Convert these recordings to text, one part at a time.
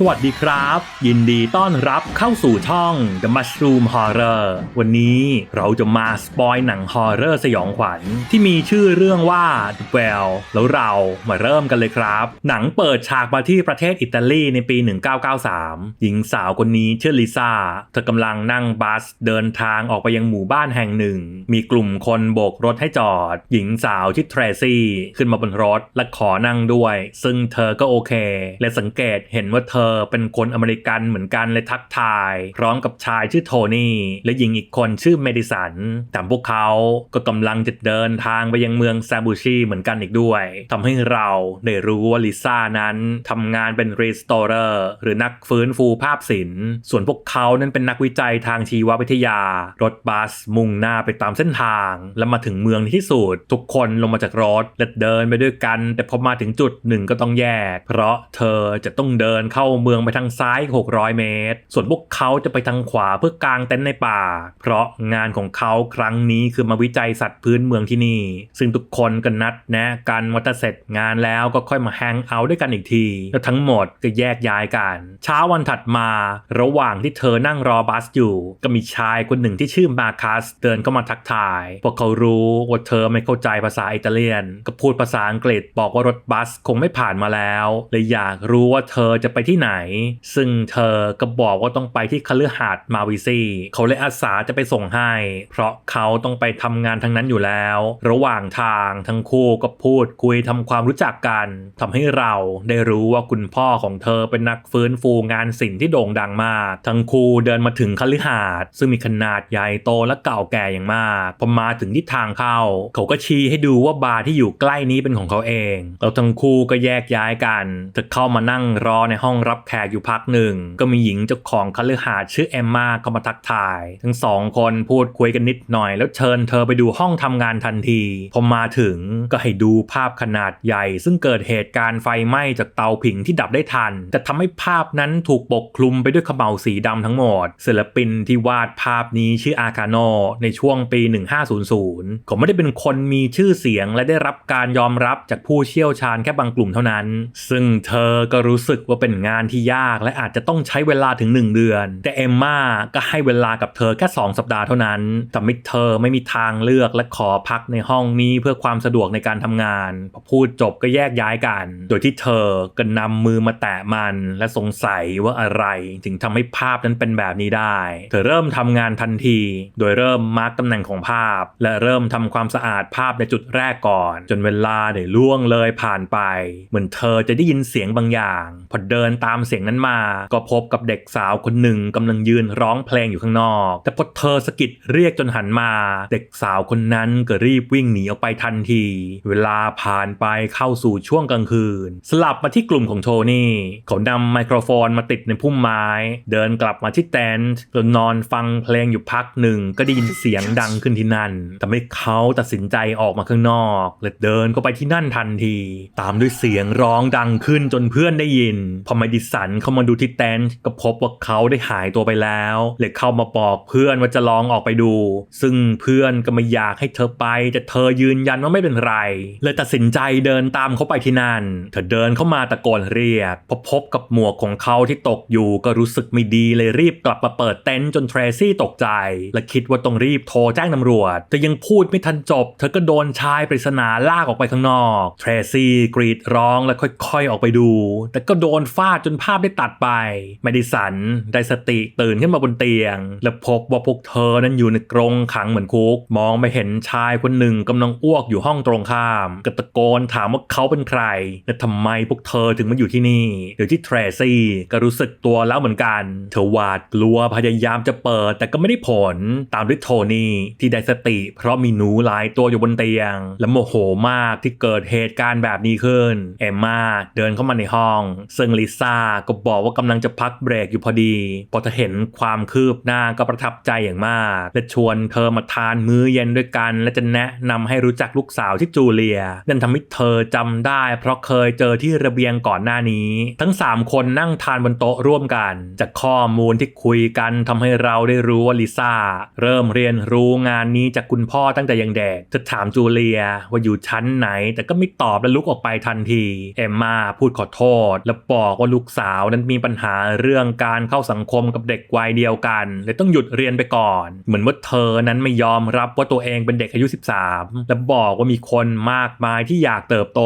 สวัสดีครับ ยินดีต้อนรับเข้าสู่ช่อง The Mushroom Horror วันนี้เราจะมาสปอยหนังฮอร์เรอร์สยองขวัญ ที่มีชื่อเรื่องว่า The Well แล้วเรามาเริ่มกันเลยครับ หนังเปิดฉากมาที่ประเทศอิตาลีในปี 1993 หญิงสาวคนนี้ชื่อลิซ่า เธอกำลังนั่งบัสเดินทางออกไปยังหมู่บ้านแห่งหนึ่ง มีกลุ่มคนโบกรถให้จอด หญิงสาวชื่อเทรซี่ขึ้นมาบนรถและขอนั่งด้วย ซึ่งเธอก็โอเค และสังเกตเห็นว่าเธอเป็นคนอเมริกันเหมือนกันเลยทักทาย พร้อมกับชายชื่อโทนี่ และหญิงอีกคนชื่อเมดิสันแต่พวกเขาก็กำลังจะเดินทางไปยังเมืองซาบูชีเหมือนกันอีกด้วยทำให้เราได้รู้ว่าลิซ่านั้นทำงานเป็นรีสโตเรอร์หรือนักฟื้นฟูภาพศิลป์ส่วนพวกเขานั้นเป็นนักวิจัยทางชีววิทยา รถบัสมุ่งหน้าไปตามเส้นทาง และมาถึงเมืองในที่สุดทุกคนลงมาจากรถและเดินไปด้วยกัน แต่พอมาถึงจุดหนึ่งก็ต้องแยก เพราะเธอจะต้องเดินเข้าเมืองไปทางซ้าย 600 เมตร ส่วนพวกเขาจะไปทางขวาเพื่อกางเต็นท์ในป่า เพราะงานของเขาครั้งนี้คือมาวิจัยสัตว์พื้นเมืองที่นี่ ซึ่งทุกคนก็นัดนะกันว่าถ้าเสร็จงานแล้วก็ค่อยมาแฮงเอาท์ด้วยกันอีกทีแล้วทั้งหมดก็แยกย้ายกัน เช้าวันถัดมา ระหว่างที่เธอนั่งรอบัสอยู่ ก็มีชายคนหนึ่งที่ชื่อมาคัสเดินเข้ามาทักทายพวกเขารู้ว่าเธอไม่เข้าใจภาษาอิตาเลียน ก็พูดภาษาอังกฤษบอกว่ารถบัสคงไม่ผ่านมาแล้วเลยอยากรู้ว่าเธอจะไปที่ไหนซึ่งเธอก็บอกว่าต้องไปที่คฤหาสน์มาวิซีเขาเลยอาสาจะไปส่งให้ เพราะเขาต้องไปทำงานทั้งนั้นอยู่แล้ว ระหว่างทางทั้งคู่ก็พูดคุยทำความรู้จักกันทำให้เราได้รู้ว่าคุณพ่อของเธอเป็นนักฟื้นฟูงานศิลป์ที่โด่งดังมาก ทั้งคู่เดินมาถึงคฤหาสน์ซึ่งมีขนาดใหญ่โตและเก่าแก่อย่างมากพอมาถึงที่ทางเข้า เขาก็ชี้ให้ดูว่าบาร์ที่อยู่ใกล้นี้เป็นของเขาเองแล้วทั้งคู่ก็แยกย้ายกันเธอเข้ามานั่งรอในห้องรับแขกอยู่พักหนึ่ง ก็มีหญิงเจ้าของคฤหาสน์ชื่อเอมมาเข้ามาทักทาย ทั้งสองคนพูดคุยกันนิดหน่อย แล้วเชิญเธอไปดูห้องทำงานทันที พอมาถึงก็ให้ดูภาพขนาดใหญ่ ซึ่งเกิดเหตุการณ์ไฟไหม้จากเตาผิงที่ดับได้ทัน แต่ทำให้ภาพนั้นถูกปกคลุมไปด้วยขมเหลาสีดำทั้งหมดศิลปินที่วาดภาพนี้ชื่ออาคาโนในช่วงปี 1500เขาไม่ได้เป็นคนมีชื่อเสียงและได้รับการยอมรับจากผู้เชี่ยวชาญแค่บางกลุ่มเท่านั้น ซึ่งเธอก็รู้สึกว่าเป็นงานที่ยากและอาจจะต้องใช้เวลาถึง 1 เดือน แต่เอมมาก็ให้เวลากับเธอแค่ 2 สัปดาห์เท่านั้นทำให้เธอไม่มีทางเลือกและขอพักในห้องนี้เพื่อความสะดวกในการทำงานพอพูดจบก็แยกย้ายกัน โดยที่เธอก็นำมือมาแตะมัน และสงสัยว่าอะไรถึงทำให้ภาพนั้นเป็นแบบนี้ได้ เธอเริ่มทำงานทันที โดยเริ่มมาร์กตำแหน่งของภาพ และเริ่มทำความสะอาดภาพในจุดแรกก่อน จนเวลาได้ล่วงเลยผ่านไป เหมือนเธอจะได้ยินเสียงบางอย่าง พอเดินตามเสียงนั้นมา ก็พบกับเด็กสาวคนหนึ่งกำลังยืนร้องเพลงอยู่ข้างนอก แต่พอเธอสะกิดเรียกจนหันมา เด็กสาวคนนั้นก็รีบวิ่งหนีออกไปทันที เวลาผ่านไปเข้าสู่ช่วงกลางคืน สลับมาที่กลุ่มของโทนี่เขานำไมโครโฟนมาติดในพุ่มไม้ เดินกลับมาที่เต็นท์แล้วนอนฟังเพลงอยู่พักหนึ่งก็ได้ยินเสียงดังขึ้นที่นั่นทำให้เขาตัดสินใจออกมาข้างนอกและเดินเข้าไปที่นั่นทันที ตามด้วยเสียงร้องดังขึ้นจนเพื่อนได้ยินพอไมดิสันเข้ามาดูที่เต็นท์ก็พบว่าเขาได้หายตัวไปแล้วเลยเข้ามาบอกเพื่อนว่าจะลองออกไปดู ซึ่งเพื่อนก็ไม่อยากให้เธอไป แต่เธอยืนยันว่าไม่เป็นไร เลยตัดสินใจเดินตามเขาไปที่นั่น เธอเดินเข้ามาตะโกนเรียกพอพบกับหมวกของเขาที่ตกอยู่ก็รู้สึกไม่ดีเลยรีบกลับมาเปิดเต็นท์จนเทรซี่ตกใจ และคิดว่าต้องรีบโทรแจ้งตำรวจ แต่ยังพูดไม่ทันจบ เธอก็โดนชายปริศนาลากออกไปข้างนอก เทรซี่กรีดร้องและค่อยๆออกไปดู แต่ก็โดนฟาดจนภาพได้ตัดไปแมดิสันได้สติตื่นขึ้นมาบนเตียง และพบว่าพวกเธอนั้นอยู่ในกรงขังเหมือนคุก มองไปเห็นชายคนหนึ่งกำลังอ้วกอยู่ห้องตรงข้ามกตะโกนถามว่าเขาเป็นใคร และทำไมพวกเธอถึงมาอยู่ที่นี่เดี๋ยวที่เทรซี่ก็รู้สึกตัวแล้วเหมือนกัน เธอหวาดกลัวพยายามจะเปิด แต่ก็ไม่ได้ผลตามด้วยโทนี่ที่ได้สติ เพราะมีหนูหลายตัวอยู่บนเตียง และโมโหมากที่เกิดเหตุการณ์แบบนี้ขึ้นเอมมาเดินเข้ามาในห้อง ซึ่งลิซ่าก็บอกว่ากำลังจะพักเบรกอยู่พอดี พอเธอเห็นความคืบหน้าก็ประทับใจอย่างมาก และชวนเธอมาทานมื้อเย็นด้วยกัน และจะแนะนำให้รู้จักลูกสาวที่จูเลีย นั่นทำให้เธอจำได้ เพราะเคยเจอที่ระเบียงก่อนหน้านี้ ทั้ง 3 คนนั่งทานบนโต๊ะร่วมกัน จากข้อมูลที่คุยกันทำให้เราได้รู้ว่าลิซ่าเริ่มเรียนรู้งานนี้จากคุณพ่อตั้งแต่ยังเด็กเธอถามจูเลียว่าอยู่ชั้นไหน แต่ก็ไม่ตอบและลุกออกไปทันที เอมมาพูดขอโทษ และบอกว่าลูกกสาวนั้นมีปัญหาเรื่องการเข้าสังคมกับเด็กวัยเดียวกันเลยต้องหยุดเรียนไปก่อน เหมือนว่าเธอนั้นไม่ยอมรับว่าตัวเองเป็นเด็กอายุ 13 และบอกว่ามีคนมากมายที่อยากเติบโต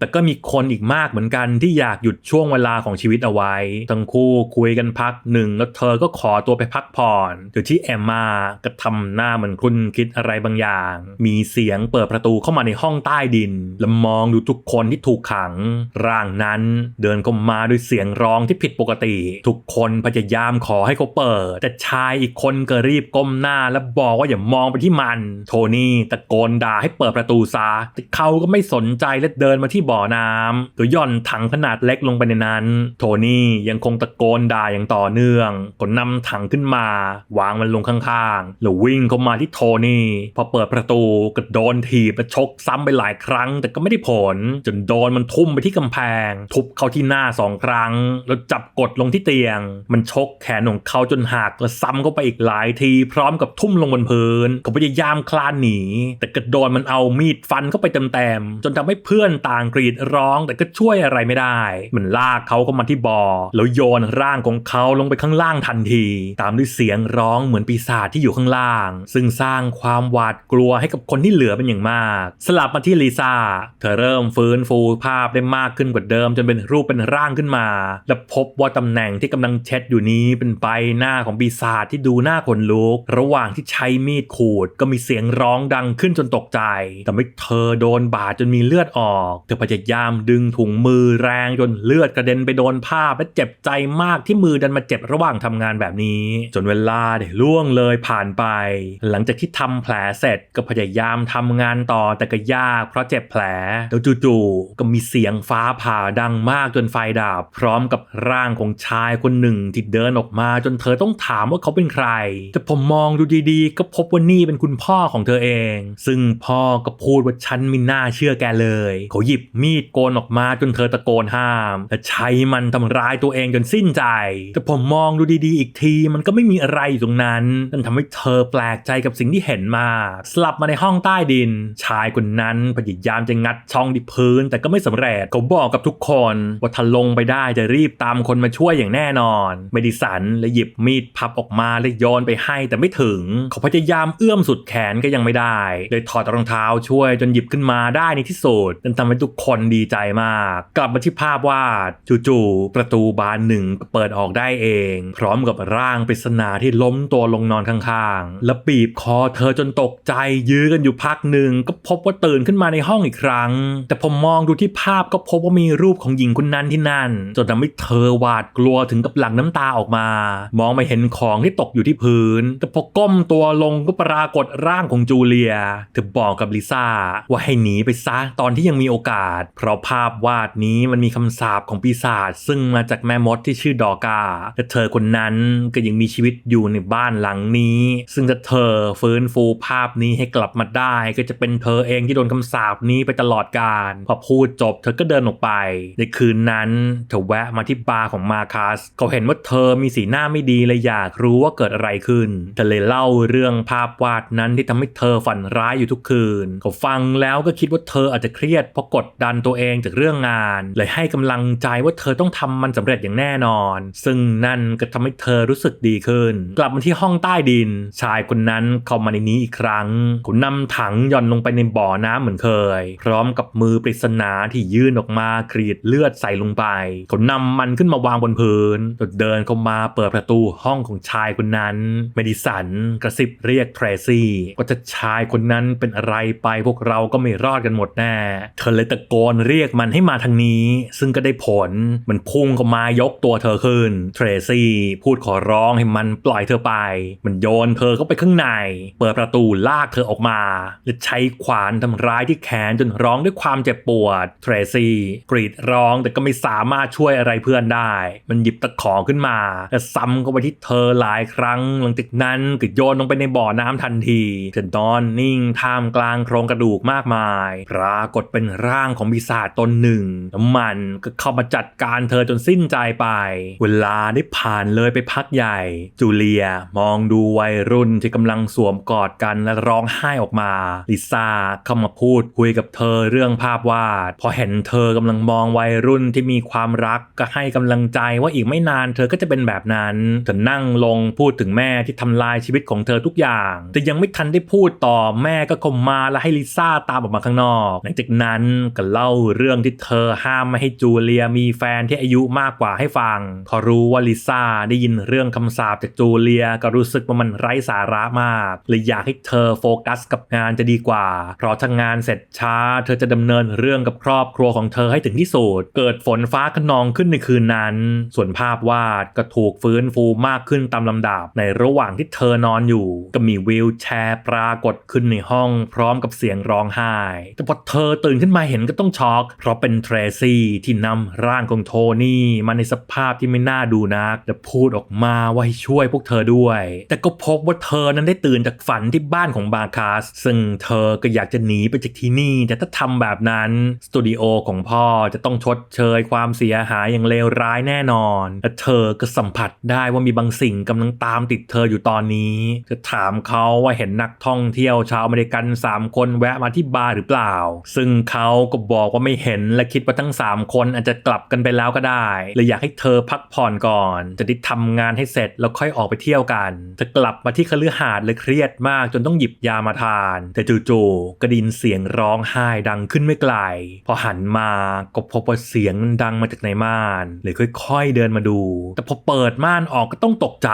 แต่ก็มีคนอีกมากเหมือนกันที่อยากหยุดช่วงเวลาของชีวิตเอาไว้ ทั้งคู่คุยกันพักหนึ่งแล้วเธอก็ขอตัวไปพักผ่อนโดยที่แอมมาก็ทำหน้าเหมือนคุณคิดอะไรบางอย่าง มีเสียงเปิดประตูเข้ามาในห้องใต้ดิน และมองดูทุกคนที่ถูกขัง ร่างนั้นเดินเข้ามาด้วยเสียงร้องที่ผิดปกติ ทุกคนพยายามขอให้เขาเปิด แต่ชายอีกคนก็รีบก้มหน้าและบอกว่าอย่ามองไปที่มัน โทนี่ตะโกนด่าให้เปิดประตูซะแต่เขาก็ไม่สนใจและเดินมาที่บ่อน้ำโดยย่อนถังขนาดเล็กลงไปในนั้น โทนี่ยังคงตะโกนด่าอย่างต่อเนื่องก็นำถังขึ้นมา วางมันลงข้างๆแล้ววิ่งเข้ามาที่โทนี่พอเปิดประตูก็โดนถีบและชกซ้ำไปหลายครั้ง แต่ก็ไม่ได้ผล จนโดนมันทุ่มไปที่กำแพง ทุบเข้าที่หน้าสองครั้งแล้วจับกดลงที่เตียง มันชกแขนของเขาจนหักและซ้ำเข้าไปอีกหลายที พร้อมกับทุ่มลงบนพื้นเขาพยายามคลานหนี แต่ก็โดนมันเอามีดฟันเข้าไปเต็มๆจนทำให้เพื่อนต่างกรีดร้อง แต่ก็ช่วยอะไรไม่ได้ มันลากเขาเข้ามาที่บ่อแล้วโยนร่างของเขาลงไปข้างล่างทันที ตามด้วยเสียงร้องเหมือนปีศาจที่อยู่ข้างล่าง ซึ่งสร้างความหวาดกลัวให้กับคนที่เหลือเป็นอย่างมาก สลับมาที่ลิซ่าเธอเริ่มฟื้นฟูภาพได้มากขึ้นกว่าเดิมจนเป็นรูปเป็นร่างขึ้นมาและพบว่าตำแหน่งที่กำลังเช็ดอยู่นี้เป็นใบหน้าของปีศาจที่ดูหน้าขนลุก ระหว่างที่ใช้มีดขูดก็มีเสียงร้องดังขึ้นจนตกใจแต่ไม่เธอโดนบาดจนมีเลือดออก เธอพยายามดึงถุงมือแรงจนเลือดกระเด็นไปโดนภาและเจ็บใจมากที่มือดันมาเจ็บระหว่างทำงานแบบนี้ จนเวลาเนี่ยล่วงเลยผ่านไป หลังจากที่ทำแผลเสร็จก็พยายามทำงานต่อแต่ก็ยากเพราะเจ็บแผลแล้วจู่ๆก็มีเสียงฟ้าผ่าดังมากจนไฟดับพร้อมกับร่างของชายคนหนึ่งที่เดินออกมา จนเธอต้องถามว่าเขาเป็นใคร แต่ผมมองดูดีๆ ก็พบว่านี่เป็นคุณพ่อของเธอเอง ซึ่งพ่อก็พูดว่าฉันไม่น่าเชื่อแกเลย เขาหยิบมีดโกนออกมาจนเธอตะโกนห้ามและใช้มันทำร้ายตัวเองจนสิ้นใจ แต่ผมมองดูดีๆ อีกทีมันก็ไม่มีอะไรอยู่ตรงนั้นนั่นทำให้เธอแปลกใจกับสิ่งที่เห็นมาสลับมาในห้องใต้ดิน ชายคนนั้นพยายามจะงัดช่องที่พื้น แต่ก็ไม่สำเร็จเขาบอกกับทุกคนว่าถ้าลงไปได้จะรีบตามคนมาช่วยอย่างแน่นอน เมดิสันและหยิบมีดพับออกมาและโยนไปให้แต่ไม่ถึง เขาพยายามเอื้อมสุดแขนก็ยังไม่ได้ เลยถอดรองเท้าช่วยจนหยิบขึ้นมาได้ในที่สุดนั่นทำให้ทุกคนดีใจมาก กลับมาที่ภาพวาดจู่ๆประตูบานหนึ่งเปิดออกได้เอง พร้อมกับร่างปริศนาที่ล้มตัวลงนอนข้างๆ และบีบคอเธอจนตกใจยื้อกันอยู่พักหนึ่งก็พบว่าตื่นขึ้นมาในห้องอีกครั้ง แต่ผมมองดูที่ภาพก็พบว่ามีรูปของหญิงคนนั้นที่นั่นจนทำให้เธอหวาดกลัวถึงกับหลั่งน้ำตาออกมา มองไม่เห็นของที่ตกอยู่ที่พื้น แต่พอก้มตัวลงก็ปรากฏร่างของจูเลีย เธอบอกกับลิซ่าว่าให้หนีไปซะตอนที่ยังมีโอกาส เพราะภาพวาดนี้มันมีคำสาปของปีศาจซึ่งมาจากแม่มดที่ชื่อดอกาและเธอคนนั้นก็ยังมีชีวิตอยู่ในบ้านหลังนี้ ซึ่งถ้าเธอฟื้นฟูภาพนี้ให้กลับมาได้ก็จะเป็นเธอเองที่โดนคำสาปนี้ไปตลอดกาลพอพูดจบเธอก็เดินออกไป ในคืนนั้นเธอแวะมาที่บาร์ของมาคัสเขาเห็นว่าเธอมีสีหน้าไม่ดีเลยอยากรู้ว่าเกิดอะไรขึ้นเธอเลยเล่าเรื่องภาพวาดนั้นที่ทำให้เธอฝันร้ายอยู่ทุกคืนเขาฟังแล้วก็คิดว่าเธออาจจะเครียดเพราะกดดันตัวเองจากเรื่องงาน เลยให้กำลังใจว่าเธอต้องทำมันสำเร็จอย่างแน่นอน ซึ่งนั่นก็ทำให้เธอรู้สึกดีขึ้น กลับมาที่ห้องใต้ดิน ชายคนนั้นเข้ามาในนี้อีกครั้งเขานำถังย่อนลงไปในบ่อน้ำเหมือนเคย พร้อมกับมือปริศนาที่ยื่นออกมากรีดเลือดใส่ลงไปเขานำมันขึ้นมาวางบนพื้นเดินเข้ามาเปิดประตูห้องของชายคนนั้นเมดิสันกระซิบเรียกเทรซี่ว่าจะชายคนนั้นเป็นอะไรไปพวกเราก็ไม่รอดกันหมดแน่เธอเลยตะโกนเรียกมันให้มาทางนี้ ซึ่งก็ได้ผลมันพุ่งเข้ามายกตัวเธอขึ้นเทรซี่พูดขอร้องให้มันปล่อยเธอไป มันโยนเธอเข้าไปข้างใน เปิดประตูลากเธอออกมา และใช้ขวานทำร้ายที่แขนจนร้องด้วยความเจ็บปวดเทรซี่กรีดร้องแต่ก็ไม่สามารถช่วยอะไรเพื่อนได้ มันหยิบตะขอขึ้นมาและซ้ำเข้าไปที่เธอหลายครั้ง หลังจากนั้นก็โยนลงไปในบ่อน้ำทันทีเธอนอนนิ่งท่ามกลางโครงกระดูกมากมาย ปรากฏเป็นร่างของปีศาจตนหนึ่งแล้วมันก็เข้ามาจัดการเธอจนสิ้นใจไป เวลาได้ผ่านเลยไปพักใหญ่ จูเลียมองดูวัยรุ่นที่กำลังสวมกอดกันและร้องไห้ออกมา ลิซ่าเข้ามาพูดคุยกับเธอเรื่องภาพวาด พอเห็นเธอกำลังมองวัยรุ่นที่มีความรักก็ให้กำลังใจว่าอีกไม่นานเธอก็จะเป็นแบบนั้นเธอนั่งลงพูดถึงแม่ที่ทำลายชีวิตของเธอทุกอย่าง แต่ยังไม่ทันได้พูดต่อแม่ก็เข้ามาและให้ลิซ่าตามออกมาข้างนอก หลังจากนั้นก็เล่าเรื่องที่เธอห้ามไม่ให้จูเลียมีแฟนที่อายุมากกว่าให้ฟัง พอรู้ว่าลิซ่าได้ยินเรื่องคำสาปจากจูเลียก็รู้สึกว่ามันไร้สาระมากเลยอยากให้เธอโฟกัสกับงานจะดีกว่า เพราะถ้างานเสร็จช้า เธอจะดำเนินเรื่องกับครอบครัวของเธอให้ถึงที่สุด เกิดฝนฟ้าขนองขึ้นในคืนนั้น ส่วนภาพวาดก็ถูกฟื้นฟูมากขึ้นตามลำดับ ในระหว่างที่เธอนอนอยู่ ก็มีวิวแชร์ปรากฏขึ้นในห้องพร้อมกับเสียงร้องไห้ แต่พอเธอตื่นขึ้นมาเห็นก็ต้องช็อก เพราะเป็นเทรซี่ที่นำร่างของโทนี่มาในสภาพที่ไม่น่าดูนักและพูดออกมาว่าให้ช่วยพวกเธอด้วย แต่ก็พบว่าเธอนั้นได้ตื่นจากฝันที่บ้านของบาคาส ซึ่งเธอก็อยากจะหนีไปจากที่นี่ แต่ถ้าทำแบบนั้นสตูดิโอของพ่อจะต้องชดเชยความเสียหาอย่างเลวร้ายแน่นอน และเธอก็สัมผัสได้ว่ามีบางสิ่งกำลังตามติดเธออยู่ตอนนี้จะถามเขาว่าเห็นนักท่องเที่ยวชาวอเมริกัน 3 คนแวะมาที่บาร์หรือเปล่า ซึ่งเขาก็บอกว่าไม่เห็นและคิดว่าทั้ง 3 คนอาจจะกลับกันไปแล้วก็ได้เลยอยากให้เธอพักผ่อนก่อน จะได้ทำงานให้เสร็จแล้วค่อยออกไปเที่ยวกันจะกลับมาที่คฤหาสน์เลยเครียดมากจนต้องหยิบยามาทาน แต่จู่ๆกระดินเสียงร้องไห้ดังขึ้นไม่ไกล พอหันมาก็พบว่าเสียงนั้นดังมาจากในม่านเลยค่อยๆเดินมาดู แต่พอเปิดม่านออกก็ต้องตกใจ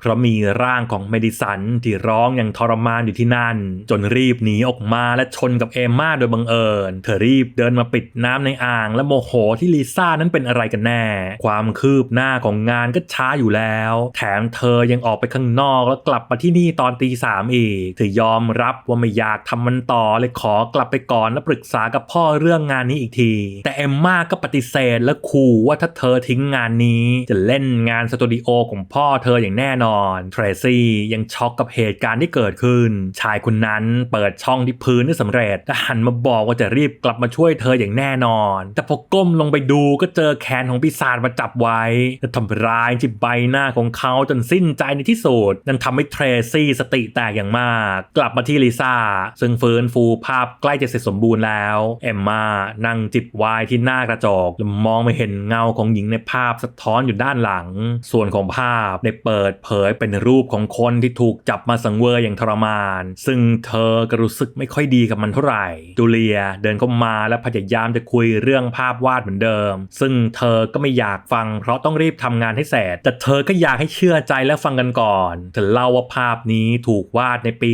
เพราะมีร่างของเมดิสันที่ร้องอย่างทรมานอยู่ที่นั่น จนรีบหนีออกมาและชนกับเอมมาโดยบังเอิญ เธอรีบเดินมาปิดน้ำในอ่าง และโมโหที่ลิซ่านั้นเป็นอะไรกันแน่ ความคืบหน้าของงานก็ช้าอยู่แล้ว แถมเธอยังออกไปข้างนอกแล้วกลับมาที่นี่ตอนตีสามอีกเธอยอมรับว่าไม่อยากทำมันต่อเลยขอกลับไปก่อนและปรึกษากับพ่อเรื่องงานนี้อีกที แต่เอมมาก็ปฏิเสธและขู่ว่าถ้าเธอทิ้งงานนี้จะเล่นงานสตูดิโอของพ่อเธออย่างแน่นอนเทรซี่ยังช็อกกับเหตุการณ์ที่เกิดขึ้น ชายคนนั้นเปิดช่องที่พื้นได้สำเร็จและหันมาบอกว่าจะรีบกลับมาช่วยเธออย่างแน่นอน แต่พอก้มลงไปดูก็เจอแขนของปีศาจมาจับไว้ และทำร้ายที่ใบหน้าของเขาจนสิ้นใจในที่สุดนั่นทำให้เทรซี่สติแตกอย่างมาก กลับมาที่ลิซ่าซึ่งฟื้นฟูภาพใกล้จะเสร็จสมบูรณ์แล้ว เอมมานั่งจิบไวน์ที่หน้ากระจกและมองไม่เห็นเงาของหญิงในภาพสะท้อนอยู่ด้านหลัง ส่วนของภาพได้เปิดเผยเป็นรูปของคนที่ถูกจับมาสังเวยอย่างทรมาน ซึ่งเธอก็รู้สึกไม่ค่อยดีกับมันเท่าไหร่จูเลียเดินเข้ามาและพยายามจะคุยเรื่องภาพวาดเหมือนเดิม ซึ่งเธอก็ไม่อยากฟัง เพราะต้องรีบทำงานให้เสร็จแต่เธอก็อยากให้เชื่อใจและฟังกันก่อนเธอเล่าว่าภาพนี้ถูกวาดในปี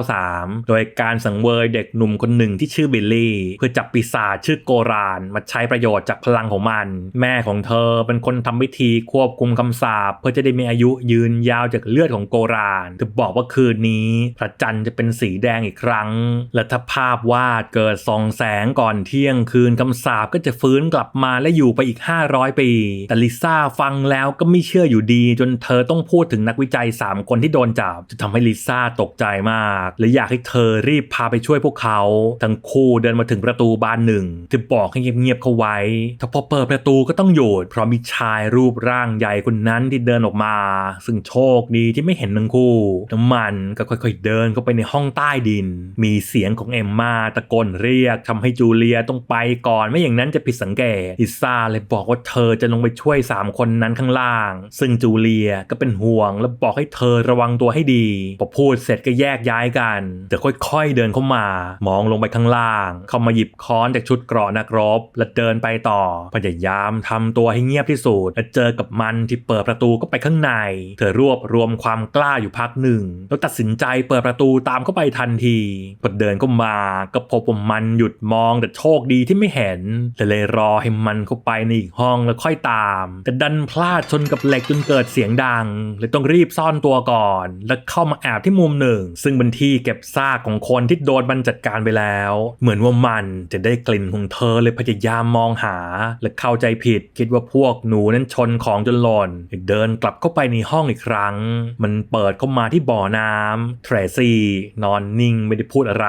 1493 โดยการสังเวยเด็กหนุ่มคนหนึ่งที่ชื่อบิลลี่ เพื่อจับปีศาจชื่อโกรานมาใช้ประโยชน์จากพลังของมันแม่ของเธอเป็นคนทำพิธีควบคุมคำสาปเพื่อจะได้มีอายุยืนยาวจากเลือดของโกรานเธอบอกว่าคืนนี้ พระจันทร์จะเป็นสีแดงอีกครั้ง และถ้าภาพวาดเกิดส่องแสงก่อนเที่ยงคืนคำสาปก็จะฟื้นกลับมาและอยู่ไปอีก 500 ปี แต่ลิซ่าฟังแล้วก็ไม่เชื่ออยู่ดี จนเธอต้องพูดถึงนักวิจัย 3 คนที่โดนจับจะทำให้ลิซ่าตกใจมาก และอยากให้เธอรีบพาไปช่วยพวกเขา ทั้งคู่เดินมาถึงประตูบานหนึ่งจะบอกให้เงียบๆเขาไว้ถ้าพอเปิดประตูก็ต้องหยุดเพราะมีชายรูปร่างใหญ่คนนั้นที่เดินออกมา ซึ่งโชคดีที่ไม่เห็นทั้งคู่น้ำมันก็ค่อยๆเดินเข้าไปในห้องใต้ดิน มีเสียงของเอมมาตะโกนเรียกทำให้จูเลียต้องไปก่อนไม่อย่างนั้นจะผิดสังเกตลิซาเลยบอกว่าเธอจะลงไปช่วย 3 คนนั้นข้างล่าง ซึ่งจูเลียก็เป็นห่วง และบอกให้เธอระวังตัวให้ดีพอพูดเสร็จก็แยกย้ายกันแต่ค่อยๆเดินเข้ามา มองลงไปข้างล่าง เข้ามาหยิบค้อนจากชุดเกราะนักรบ และเดินไปต่อพยายามทำตัวให้เงียบที่สุดและเจอกับมันที่เปิดประตูก็ไปข้างใน เธอรวบรวมความกล้าอยู่พักหนึ่ง แล้วตัดสินใจเปิดประตูตามเข้าไปทันทีพอเดินเข้ามาก็พบว่ามันหยุดมองแต่โชคดีที่ไม่เห็นเลยรอให้มันเข้าไปในอีกห้องแล้วค่อยตาม แต่ดันพลาดชนกับเหล็กจนเกิดเสียงดังเลยต้องรีบซ่อนตัวก่อน แล้วเข้ามาแอบที่มุมหนึ่ง ซึ่งเป็นที่เก็บซากของคนที่โดนมันจัดการไปแล้ว เหมือนว่ามันจะได้กลิ่นของเธอเลยพยายามมองหาและเข้าใจผิด คิดว่าพวกหนูนั้นชนของจนหล่นเดินกลับเข้าไปในห้องอีกครั้ง มันเปิดเข้ามาที่บ่อน้ำเทรซี่นอนนิ่งไม่ได้พูดอะไร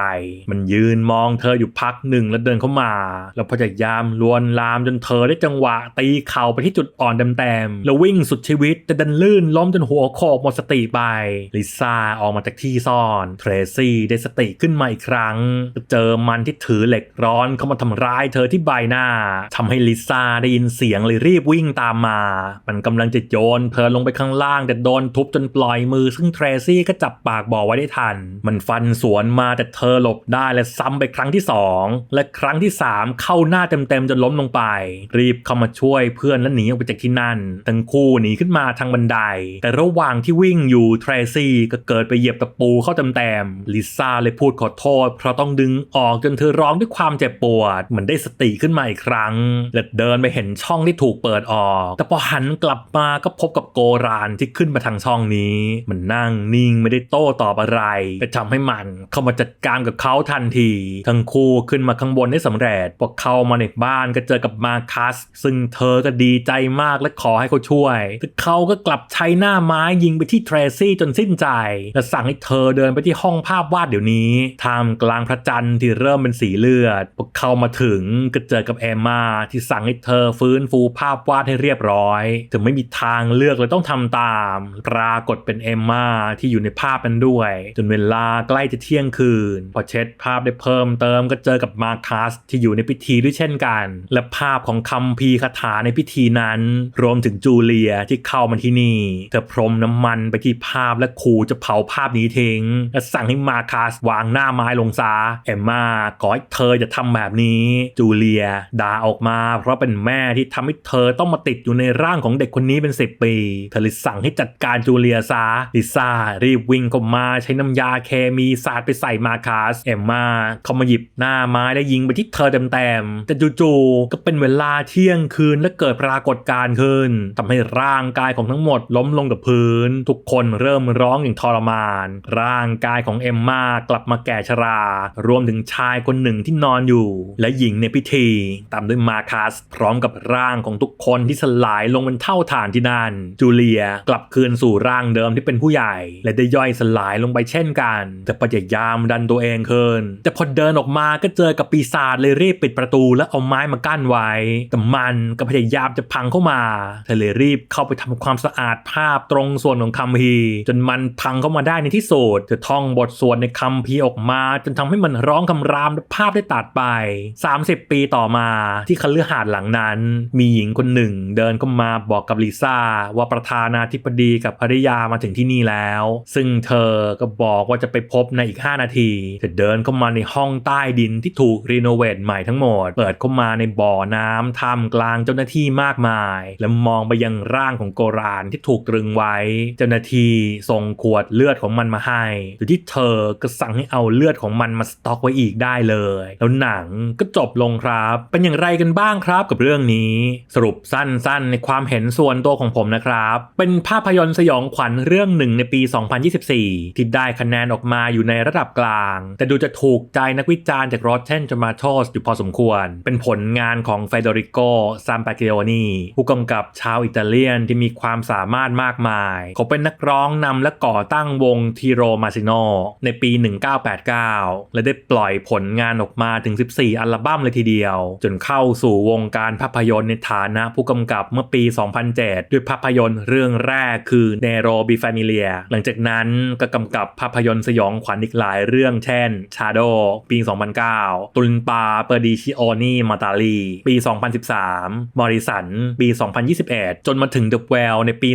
มันยืนมองเธออยู่พักหนึ่งแล้วเดินเข้ามา แล้วพยายามลวนลามจนเธอได้จังหวะ ตีเข่าไปที่จุดอ่อนเต็มๆแล้ววิ่งสุดชีวิตแต่ดันลื่นล้มจนหัวโขกหมดสติไปลิซ่าออกมาจากที่ซ่อนเทรซี่ได้สติขึ้นมาอีกครั้ง เจอมันที่ถือเหล็กร้อนเข้ามาทำร้ายเธอที่ใบหน้าทำให้ลิซ่าได้ได้ยินเสียงเลยรีบวิ่งตามมา มันกำลังจะโยนเพลินลงไปข้างล่าง แต่โดนทุบจนปล่อยมือ ซึ่งเทรซี่ก็จับปากบอกไว้ได้ทัน มันฟันสวนมาแต่เธอหลบได้และซ้ำไปครั้งที่สองและครั้งที่สามเข้าหน้าเต็มๆจนล้มลงไป รีบเข้ามาช่วยเพื่อนและหนีออกไปจากที่นั่น ทั้งคู่หนีขึ้นมาทางบันได แต่ระหว่างที่วิ่งอยู่เทรซี่ก็เกิดไปเหยียบตะปูเข้าเต็มๆลิซ่าเลยพูดขอโทษ เพราะต้องดึงออกจนเธอร้องด้วยความเจ็บปวดเหมือนได้สติขึ้นมาอีกครั้งและเดินไปเห็นช่องที่ถูกเปิดออก แต่พอหันกลับมาก็พบกับโกรานที่ขึ้นมาทางช่องนี้ มันนั่งนิ่งไม่ได้โต้ตอบอะไรแต่ทำให้มันเข้ามาจัดการกับเขาทันที ทั้งคู่ขึ้นมาข้างบนได้สำเร็จพอเข้ามาในบ้านก็เจอกับมาคัส ซึ่งเธอก็ดีใจมากและขอให้เขาช่วยแต่เขาก็กลับใช้หน้าไม้ยิงไปที่เทรซี่จนสิ้นใจ และสั่งให้เธอเดินไปที่ห้องภาพวาดเดี๋ยวนี้ท่ามกลางพระจันทร์ที่เริ่มเป็นสีเลือดพอเข้ามาถึงก็เจอกับแอมมาที่สั่งให้เธอฟื้นฟูภาพวาดให้เรียบร้อยเธอไม่มีทางเลือกเลยต้องทำตาม ปรากฏเป็นเอมมาที่อยู่ในภาพนั้นด้วย จนเวลาใกล้จะเที่ยงคืน พอเช็ดภาพได้เพิ่มเติมก็เจอกับมาคัสที่อยู่ในพิธีด้วยเช่นกัน และภาพของคัมภีคาถาในพิธีนั้น รวมถึงจูเลียที่เข้ามาที่นี่ เธอพรมน้ำมันไปที่ภาพและขู่จะเผาภาพนี้ทิ้ง และสั่งให้มาคัสวางหน้าไม้ลงซาเอมมาขอให้เธอจะทำแบบนี้ จูเลียด่าออกมาเพราะเป็นแม่ที่ทำให้เธอต้องมาติดอยู่ในร่างของเด็กคนนี้เป็น 10 ปี เธอเลยสั่งให้จัดการจูเลียซะลิซ่ารีบวิ่งเข้ามาใช้น้ำยาเคมีสาดไปใส่มาคัสเอมมาเขามาหยิบหน้าไม้และยิงไปที่เธอเต็มๆแต่จู่ๆก็เป็นเวลาเที่ยงคืนและเกิดปรากฏการณ์ขึ้นทำให้ร่างกายของทั้งหมดล้มลงกับพื้น ทุกคนเริ่มร้องอย่างทรมาน ร่างกายของเอมมากลับมาแก่ชรา รวมถึงชายคนหนึ่งที่นอนอยู่ และหญิงในพิธี ตามด้วยมาคัสพร้อมกับร่างของทุกคนที่สลายลงเป็นเท่าฐานที่นั่นจูเลียกลับคืนสู่ร่างเดิมที่เป็นผู้ใหญ่ และได้ย่อยสลายลงไปเช่นกัน แต่พยายามดันตัวเองขึ้นแต่พอเดินออกมาก็เจอกับปีศาจเลยรีบปิดประตูและเอาไม้มากั้นไว้แต่มันก็พยายามจะพังเข้ามาเธอเลยรีบเข้าไปทำความสะอาดภาพตรงส่วนของคัมภีร์จนมันพังเข้ามาได้ในที่สุดเธอท่องบทสวดในคัมภีร์ออกมา จนทำให้มันร้องคำรามและภาพได้ตัดไป 30 ปีต่อมาที่คฤหาสน์หลังนั้นมีหญิงคนหนึ่ง เดินเข้ามาบอกกับลิซ่าว่าประธานาธิบดีกับภริยามาถึงที่นี่แล้ว ซึ่งเธอก็บอกว่าจะไปพบในอีก 5 นาทีเธอเดินเข้ามาในห้องใต้ดินที่ถูกรีโนเวทใหม่ทั้งหมด เปิดเข้ามาในบ่อน้ำท่ามกลางเจ้าหน้าที่มากมาย และมองไปยังร่างของโกรานที่ถูกตรึงไว้ เจ้าหน้าที่ส่งขวดเลือดของมันมาให้โดยที่เธอก็สั่งให้เอาเลือดของมันมาสต็อกไว้อีกได้เลย แล้วหนังก็จบลงครับ เป็นอย่างไรกันบ้างครับกับเรื่องนี้สรุปสั้นๆ ในความเห็นส่วนตัวของผมนะครับ เป็นภาพยนตร์สยองขวัญเรื่องหนึ่งในปี 2024 ที่ได้คะแนนออกมาอยู่ในระดับกลาง แต่ดูจะถูกใจนักวิจารณ์จาก Rotten Tomatoes อยู่พอสมควร เป็นผลงานของเฟเดริโกซามปาเกโอนีผู้กำกับชาวอิตาเลียนที่มีความสามารถมากมาย เขาเป็นนักร้องนำและก่อตั้งวงทีโรมาซิโนในปี 1989 และได้ปล่อยผลงานออกมาถึง 14 อัลบั้มเลยทีเดียว จนเข้าสู่วงการภาาพยนตร์ในฐานะผู้กำกับเมื่อปี 2007 ด้วยภาพยนตร์เรื่องแรกคือ Nero b i Familia หลังจากนั้นก็กำกับภาพยนตร์สยองขวัญอีกหลายเรื่องเช่น Shadow ปี 2009 ตุลปาเปอร์ดิชิโอนีมาตาลีปี 2013มอริสันปี 2021 จนมาถึง The Well ในปี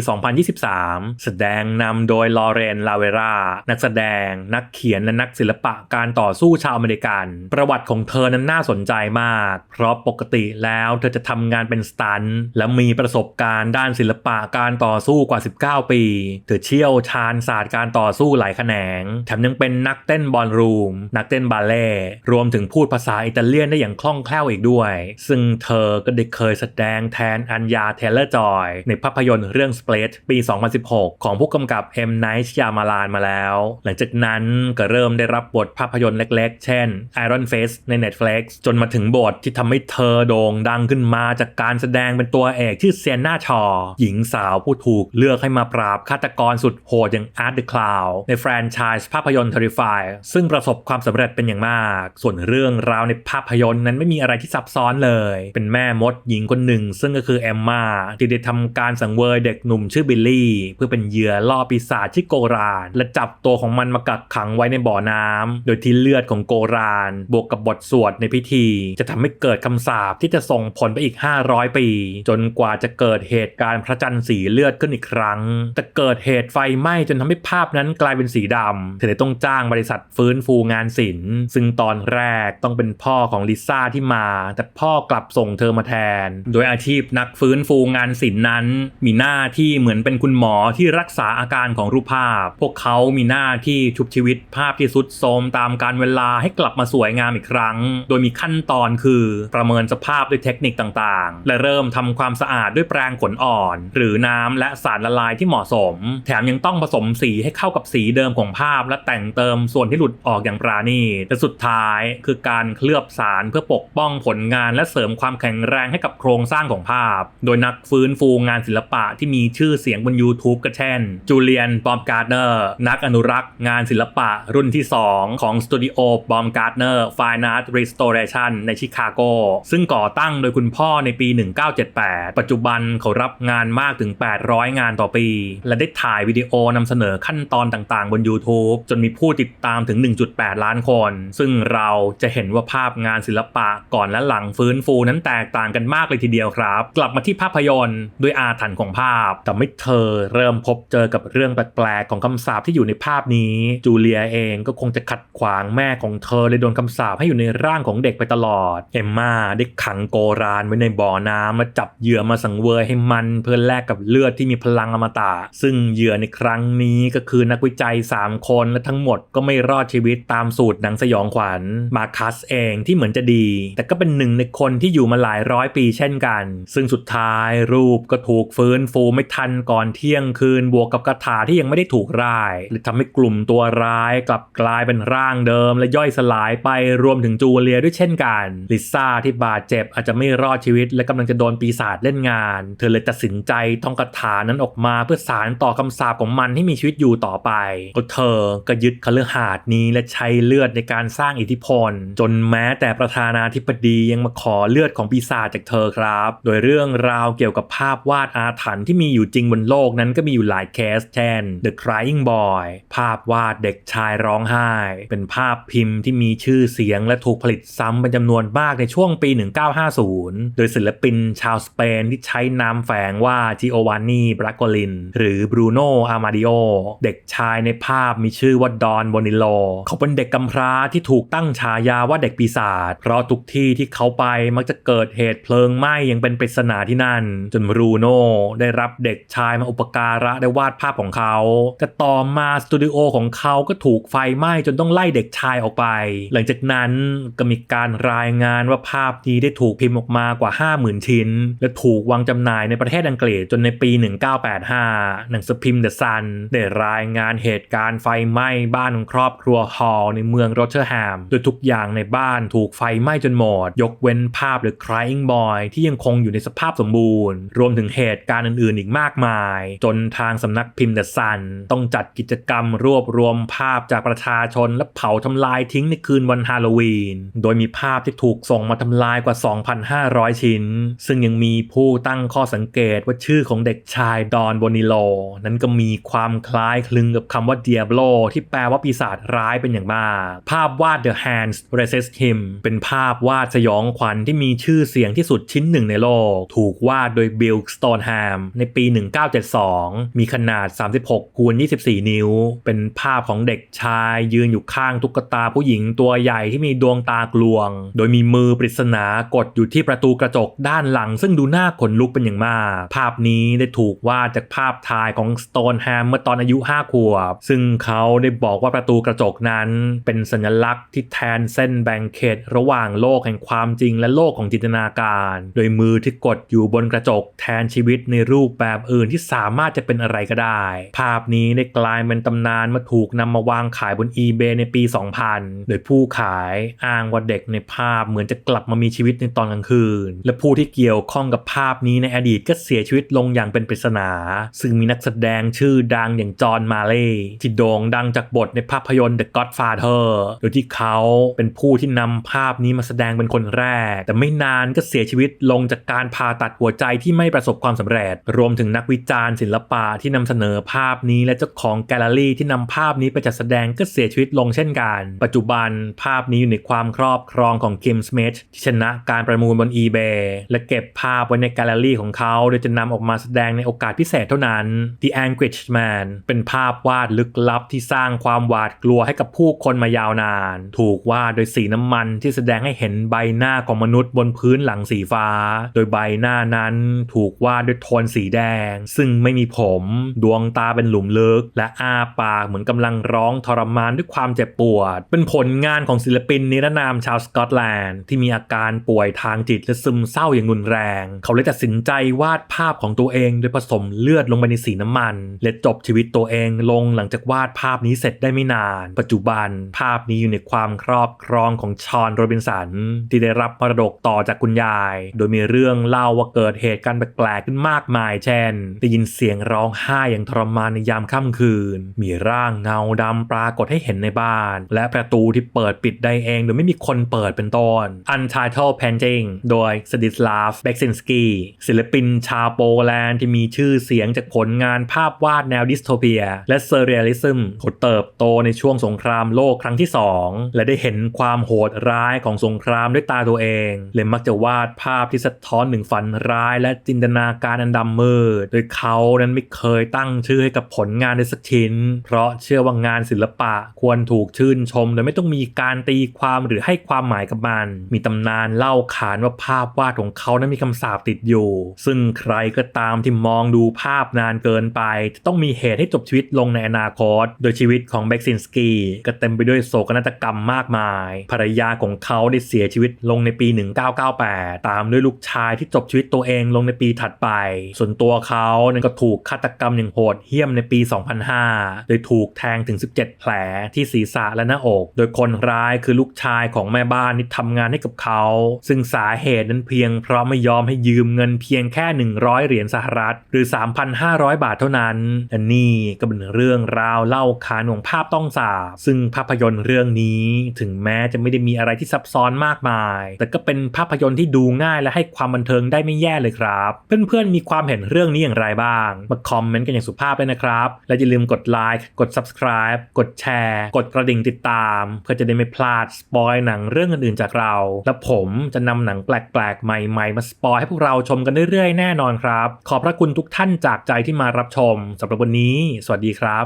2023 แสดงนำโดยลอเรนลาเวรานักแสดง นักเขียนและนักศิลปะการต่อสู้ชาวอเมริกัน ประวัติของเธอนั้นน่าสนใจมาก เพราะปกติแล้วเธอจะทำงานเป็นสตันและมีประสบการณ์ด้านศิลปะการต่อสู้กว่า 19 ปี เธอเชี่ยวชาญศาสตร์การต่อสู้หลายแขนง แถมยังเป็นนักเต้นบอลรูม นักเต้นบาเล่รวมถึงพูดภาษาอิตาเลียนได้อย่างคล่องแคล่วอีกด้วย ซึ่งเธอก็ได้เคยแสดงแทนอัญญาเทเลอร์จอย ในภาพยนตร์เรื่อง Split ปี 2016 ของผู้กำกับเอ็มไนท์ยามาลานมาแล้ว หลังจากนั้นก็เริ่มได้รับบทภาพยนตร์เล็กๆ เช่น Iron Fist ใน Netflix จนมาถึงบทที่ทำให้เธอโด่งดังขึ้นมาจากการแสดงเป็นตัวเอกชื่อเซียนนาชอ หญิงสาวผู้ถูกเลือกให้มาปราบฆาตกรสุดโหดอย่าง Art the Clown ในแฟรนไชส์ภาพยนตร์ Terrify ซึ่งประสบความสำเร็จเป็นอย่างมาก ส่วนเรื่องราวในภาพยนตร์นั้นไม่มีอะไรที่ซับซ้อนเลย เป็นแม่มดหญิงคนหนึ่ง ซึ่งก็คือแอมมาที่ได้ทำการสังเวยเด็กหนุ่มชื่อบิลลี่ เพื่อเป็นเหยื่อล่อปีศาจชื่อโกราน และจับตัวของมันมากักขังไว้ในบ่อน้ำโดยที่เลือดของโกราน บวกกับบทสวดในพิธี จะทำให้เกิดคำสาปที่จะส่งผลไปอีก 500 ปี จนกว่าจะเกิดเหตุการณ์พระจันทร์สีเลือดขึ้นอีกครั้ง แต่เกิดเหตุไฟไหม้จนทำให้ภาพนั้นกลายเป็นสีดำเธอเลยต้องจ้างบริษัทฟื้นฟูงานศิลป์ ซึ่งตอนแรกต้องเป็นพ่อของลิซ่าที่มา แต่พ่อกลับส่งเธอมาแทน โดยอาชีพนักฟื้นฟูงานศิลป์นั้น มีหน้าที่เหมือนเป็นคุณหมอที่รักษาอาการของรูปภาพ พวกเขามีหน้าที่ชุบชีวิตภาพที่สุดโทมตามการเวลาให้กลับมาสวยงามอีกครั้ง โดยมีขั้นตอนคือประเมินสภาพด้วยเทคนิคต่างๆ และเริ่มทำความสะอาดด้วยแปรงขนอ่อน หรือน้ำและสารละลายที่เหมาะสม แถมยังต้องผสมสีให้เข้ากับสีเดิมของภาพ และแต่งเติมส่วนที่หลุดออกอย่างปราณีตแต่สุดท้ายคือการเคลือบสารเพื่อปกป้องผลงานและเสริมความแข็งแรงให้กับโครงสร้างของภาพ โดยนักฟื้นฟูงานศิลปะที่มีชื่อเสียงบน YouTube ก็เช่น จูเลียน บอมการ์เนอร์ นักอนุรักษ์ งานศิลปะรุ่นที่ 2 ของสตูดิโอบอมการ์เนอร์ฟายนาร์ตรีสโตเรชันในชิคาโก ซึ่งก่อตั้งโดยคุณพ่อในปี 1978 ปัจจุบันเขารับงานมากถึง 800 งานต่อปี และได้ถ่ายวิดีโอนำเสนอขั้นตอนต่างๆ บน YouTube จนมีผู้ติดตามถึง 1.8 ล้านคน ซึ่งเราจะเห็นว่าภาพงานศิลปะก่อนและหลังฟื้นฟูนั้นแตกต่างกันมากเลยทีเดียวครับ กลับมาที่ภาพยนตร์ด้วยอาถรรพ์ของภาพแต่ไม่เธอเริ่มพบเจอกับเรื่องแปลกๆของคำสาปที่อยู่ในภาพนี้ จูเลียเองก็คงจะขัดขวางแม่ของเธอเลยโดนคำสาปให้อยู่ในร่างของเด็กไปตลอด เอมมาได้ขังโกรานไว้ในบ่อน้ำและจับเหยื่อมาสังเวยให้มันเพื่อแลกกับเลือดที่มีพลังอมตะ ซึ่งเหยื่อในครั้งนี้ก็คือนักวิจัย 3 คนและทั้งหมดก็ไม่รอดชีวิตตามสูตรหนังสยองขวัญมาคัสเองที่เหมือนจะดี แต่ก็เป็นหนึ่งในคนที่อยู่มาหลายร้อยปีเช่นกัน ซึ่งสุดท้ายรูปก็ถูกฟื้นฟูไม่ทันก่อนเที่ยงคืนบวกกับคาถาที่ยังไม่ได้ถูกร่ายเลยทำให้กลุ่มตัวร้ายกลับกลายเป็นร่างเดิม และย่อยสลายไปรวมถึงจูเลียด้วยเช่นกันลิซ่าที่บาดเจ็บอาจจะไม่รอดชีวิต และกำลังจะโดนปีศาจเล่นงาน เธอเลยตัดสินใจท่องคาถานั้นออกมาเพื่อสารต่อคำสาปของมันให้มีชีวิตอยู่ต่อไป ก็เธอก็ยึดคฤหาสน์นี้และใช้เลือดในการสร้างอิทธิพล จนแม้แต่ประธานาธิบดียังมาขอเลือดของปีศาจจากเธอครับ โดยเรื่องราวเกี่ยวกับภาพวาดอาถรรพ์ที่มีอยู่จริงบนโลกนั้นก็มีอยู่หลายเคสเช่น The Crying Boy ภาพวาดเด็กชายร้องไห้ เป็นภาพพิมพ์ที่มีชื่อเสียงและถูกผลิตซ้ำเป็นจำนวนมากในช่วงปี 1950โดยศิลปินชาวสเปนที่ใช้นามแฝงว่าจิโอวานนีบราโกลิน หรือบรูโนอามาดิโอ เด็กชายในภาพมีชื่อว่าดอนโบนิโล เขาเป็นเด็กกำพร้าที่ถูกตั้งฉายาว่าเด็กปีศาจ เพราะทุกที่ที่เขาไปมักจะเกิดเหตุเพลิงไหม้ยังเป็นปริศนาที่นั่น จนบรูโนได้รับเด็กชายมาอุปการะได้วาดภาพของเขา แต่ต่อมาสตูดิโอของเขาก็ถูกไฟไหม้จนต้องไล่เด็กชายออกไป หลังจากนั้นก็มีการรายงานว่าภาพนี้ได้ถูกพิมพ์ออกมากว่า 50,000 ชิ้น และถูกวางจำหน่ายในประเทศอังกฤษจนในปี 1985 หนังสือพิมพ์เดอะซันได้รายงานเหตุการณ์ไฟไหม้บ้านของครอบครัวฮอลในเมืองโรเทอร์แฮมโดยทุกอย่างในบ้านถูกไฟไหม้จนหมด ยกเว้นภาพหรือ Crying Boy ที่ยังคงอยู่ในสภาพสมบูรณ์ รวมถึงเหตุการณ์อื่นๆ อีกมากมาย จนทางสำนักพิมพ์เดอะซันต้องจัดกิจกรรมรวบรวมภาพจากประชาชนและเผาทำลายทิ้งในคืนวันฮาโลวีน โดยมีภาพที่ถูกส่งมาทำลายกว่า500 ชิ้น ซึ่งยังมีผู้ตั้งข้อสังเกตว่าชื่อของเด็กชายดอนโบนิโล นั้นก็มีความคล้ายคลึงกับคำว่า Diablo ที่แปลว่าปีศาจร้ายเป็นอย่างมาก ภาพวาด The Hands Resist Him เป็นภาพวาดสยองขวัญที่มีชื่อเสียงที่สุดชิ้นหนึ่งในโลก ถูกวาดโดยบิลสโตนแฮมในปี 1972 มีขนาด 36คูณ24 นิ้ว เป็นภาพของเด็กชายยืนอยู่ข้างตุ๊กตาผู้หญิงตัวใหญ่ที่มีดวงตากลวง โดยมีมือปริศนากดอยู่ที่ประตูกระจกด้านหลัง ซึ่งดูน่าขนลุกเป็นอย่างมาก ภาพนี้ได้ถูกวาดจากภาพถ่ายของสโตนแฮมเมื่อตอนอายุ 5 ขวบ ซึ่งเขาได้บอกว่าประตูกระจกนั้น เป็นสัญลักษณ์ที่แทนเส้นแบ่งเขตระหว่างโลกแห่งความจริงและโลกของจินตนาการ โดยมือที่กดอยู่บนกระจกแทนชีวิตในรูปแบบอื่นที่สามารถจะเป็นอะไรก็ได้ ภาพนี้ได้กลายเป็นตำนานเมื่อถูกนำมาวางขายบน eBay ในปี 2000 โดยผู้ขายอ้างว่าเด็กในภาพเหมือนจะกลับมามีชีวิตในตอนกลางคืนและผู้ที่เกี่ยวข้องกับภาพนี้ในอดีตก็เสียชีวิตลงอย่างเป็นปริศนา ซึ่งมีนักแสดงชื่อดังอย่างจอห์นมาเล่ที่โด่งดังจากบทในภาพยนตร์ The Godfather โดยที่เขาเป็นผู้ที่นำภาพนี้มาแสดงเป็นคนแรก แต่ไม่นานก็เสียชีวิตลงจากการผ่าตัดหัวใจที่ไม่ประสบความสำเร็จ รวมถึงนักวิจารณ์ศิลปะที่นำเสนอภาพนี้และเจ้าของแกลเลอรี่ที่นำภาพนี้ไปจัดแสดงก็เสียชีวิตลงเช่นกัน ปัจจุบันภาพนี้อยู่ในความครอบครองของคิมสมิธที่ชนะการประมูลบน eBay และเก็บภาพไว้ในแกลเลอรี่ของเขา โดยจะนำออกมาแสดงในโอกาสพิเศษเท่านั้น The Anchorage Man เป็นภาพวาดลึกลับที่สร้างความหวาดกลัวให้กับผู้คนมายาวนาน ถูกวาดโดยสีน้ำมันที่แสดงให้เห็นใบหน้าของมนุษย์บนพื้นหลังสีฟ้า โดยใบหน้านั้นถูกวาดด้วยโทนสีแดง ซึ่งไม่มีผม ดวงตาเป็นหลุมลึก และอ้าปากเหมือนกำลังร้องทรมานด้วยความเจ็บปวด เป็นผลงานของศิลปินนิรนามชาวสกอตแลนด์ที่มีอาการป่วยทางจิตและซึมเศร้าอย่างรุนแรง เขาเลยตัดสินใจวาดภาพของตัวเอง โดยผสมเลือดลงไปในสีน้ำมันและจบชีวิตตัวเองลงหลังจากวาดภาพนี้เสร็จได้ไม่นาน ปัจจุบันภาพนี้อยู่ในความครอบครองของชอนโรบินสัน ที่ได้รับมรดกต่อจากคุณยาย โดยมีเรื่องเล่าว่าเกิดเหตุการณ์แปลกๆขึ้นมากมาย เช่น ได้ยินเสียงร้องไห้อย่างทรมานในยามค่ำคืน มีร่างเงาดำปรากฏให้เห็นในบ้าน และประตูที่เปิดปิดได้เอง โดยไม่มีคนเปิดเป็นต้น Untitled Painting โดย Stanislav Beksinski ศิลปินชาวโปแลนด์ที่มีชื่อเสียงจากผลงานภาพวาดแนวดิสโทเปีย และเซเรียลิซึมเขาเติบโตในช่วงสงครามโลกครั้งที่ 2 และได้เห็นความโหดร้ายของสงครามด้วยตาตัวเองเลยมักจะวาดภาพที่สะท้อนถึงฝันร้ายและจินตนาการอันดำมืด โดยเขานั้นไม่เคยตั้งชื่อให้กับผลงานใดสักชิ้น เพราะเชื่อว่างานศิลปะควรถูกชื่นชม โดยไม่ต้องมีการตีความหรือให้ความหมายกับมัน มีตำนานเล่าขานว่าภาพวาดของเขานั้นมีคำสาปติดอยู่ ซึ่งใครก็ตามที่มองดูภาพนานเกินไป จะต้องมีเหตุให้จบชีวิตลงในอนาคต โดยชีวิตของเบ็กซินสกีก็เต็มไปด้วยโศกนาฏกรรมมากมาย ภรรยาของเขาได้เสียชีวิตลงในปี 1998 ตามด้วยลูกชายที่จบชีวิตตัวเองลงในปีถัดไป ส่วนตัวเขานั้นก็ถูกฆาตกรรมอย่างโหดเหี้ยมในปี 2005 โดยถูกแทงถึง 17 แผลที่ศีรษะและหน้าอก โดยคนร้ายคือลูกชายของแม่บ้านที่ทำงานให้กับเขา ซึ่งสาเหตุนั้นเพียงเพราะไม่ยอมให้ยืมเงินเพียงแค่ 100 เหรียญสหรัฐ หรือ 3,500 บาทเท่านั้นและนี่ก็เป็นเรื่องราวเล่าขานของภาพต้องสาบ ซึ่งภาพยนตร์เรื่องนี้ ถึงแม้จะไม่ได้มีอะไรที่ซับซ้อนมากมาย แต่ก็เป็นภาพยนตร์ที่ดูง่ายและให้ความบันเทิงได้ไม่แย่เลยครับ เพื่อนๆมีความเห็นเรื่องนี้อย่างไรบ้างมาคอมเมนต์กันอย่างสุภาพเลยนะครับ และอย่าลืมกดไลค์กด subscribe กดแชร์ กดกระดิ่งติดตาม เพื่อจะได้ไม่พลาดสปอยหนังเรื่องอื่นๆจากเรา และผมจะนำหนังแปลกปลกๆ ใหม่ๆ มาสปอยให้พวกเราชมกันเรื่อยๆ แน่นอนครับ ขอบพระคุณทุกท่านจากใจที่มารับชมสำหรับวันนี้ สวัสดีครับ